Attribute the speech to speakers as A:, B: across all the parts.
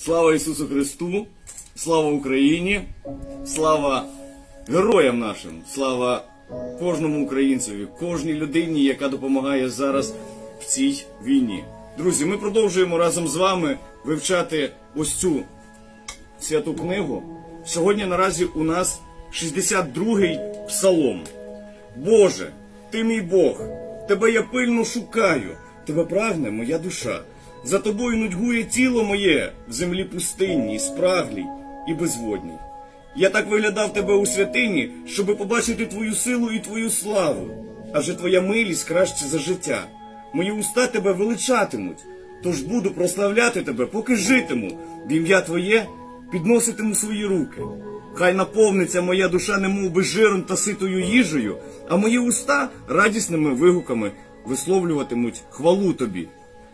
A: Слава Ісусу Христу! Слава Україні! Слава героям нашим! Слава кожному українцеві, кожній людині, яка допомагає зараз в цій війні. Друзі, ми продовжуємо разом з вами вивчати ось цю святу книгу. Сьогодні наразі у нас 62-й псалом. Боже, ти мій Бог, тебе я пильно шукаю, тебе прагне моя душа. За тобою нудьгує тіло моє в землі пустинній, спраглій і безводній. Я так виглядав тебе у святині, щоби побачити твою силу і твою славу. Адже твоя милість краще за життя. Мої уста тебе величатимуть, тож буду прославляти тебе, поки житиму. В ім'я твоє підноситиму свої руки. Хай наповниться моя душа немов би жиром та ситою їжею, а мої уста радісними вигуками висловлюватимуть хвалу тобі.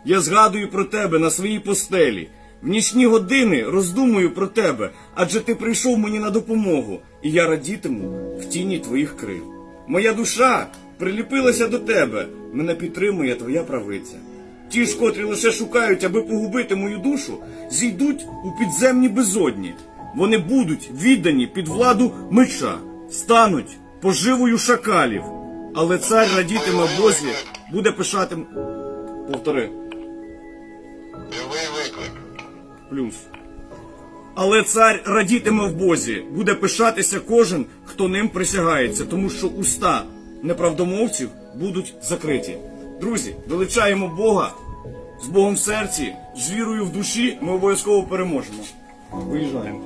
A: Я згадую про тебе на своїй постелі. В нічні години роздумую про тебе, адже ти прийшов мені на допомогу, і я радітиму в тіні твоїх крил. Моя душа приліпилася до тебе, мене підтримує твоя правиця. Ті ж, котрі лише шукають, аби погубити мою душу, зійдуть у підземні безодні. Вони будуть віддані під владу меча, стануть поживою шакалів. Але цар радітиме Бозі, буде пишатим. Повтори.
B: Живий виклик.
A: Плюс. Але цар радітиме в Бозі, буде пишатися кожен, хто ним присягається, тому що уста неправдомовців будуть закриті. Друзі, величаємо Бога з Богом в серці, з вірою в душі, ми обов'язково переможемо. Виїжджаємо.